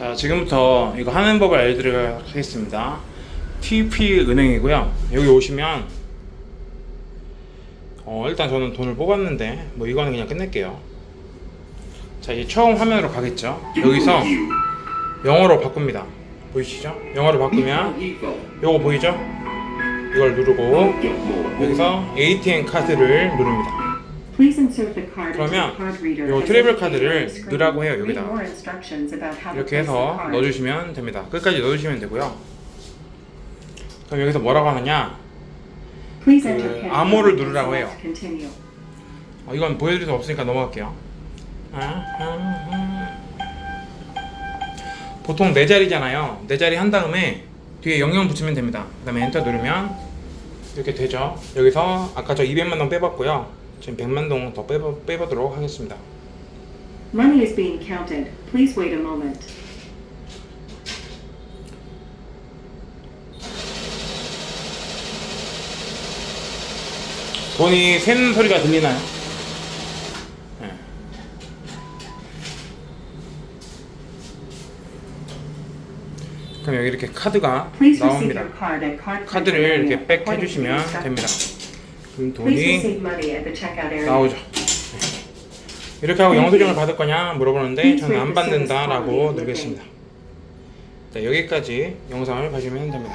자, 지금부터 이거 하는 법을 알려드리도록 하겠습니다. TP 은행이고요. 여기 오시면 어, 일단 저는 돈을 뽑았는데 뭐 이거는 그냥 끝낼게요. 자, 이제 처음 화면으로 가겠죠. 여기서 영어로 바꿉니다. 보이시죠? 영어로 바꾸면 요거 보이죠? 이걸 누르고 여기서 ATM 카드를 누릅니다. 그러면 요 트래블 카드를 넣으라고 해요. 여기다가 이렇게 해서 넣어주시면 됩니다. 끝까지 넣어주시면 되고요. 그럼 여기서 뭐라고 하느냐? 그 암호를 누르라고 해요. 어, 이건 보여드릴 수 없으니까 넘어갈게요. 아, 아, 아. 보통 네 자리잖아요. 네 자리 한 다음에 뒤에 00 붙이면 됩니다. 그 다음에 엔터 누르면 이렇게 되죠. 여기서 아까 저 200만 동 빼봤고요. 지금 100만 동 더 빼보, 빼보도록 하겠습니다. Money is being counted. Please wait a moment. 돈이 새는 소리가 들리나요? 네. 그럼 여기 이렇게 카드가 Please receive 나옵니다. your card at card 카드를 이렇게 백 해주시면. 됩니다. 그럼 돈이. 나오죠. 이렇게 하고 영수증을 받을 거냐 물어보는데 저는 안 받는다라고 누르겠습니다. 네, 여기까지 영상을 봐주면 됩니다.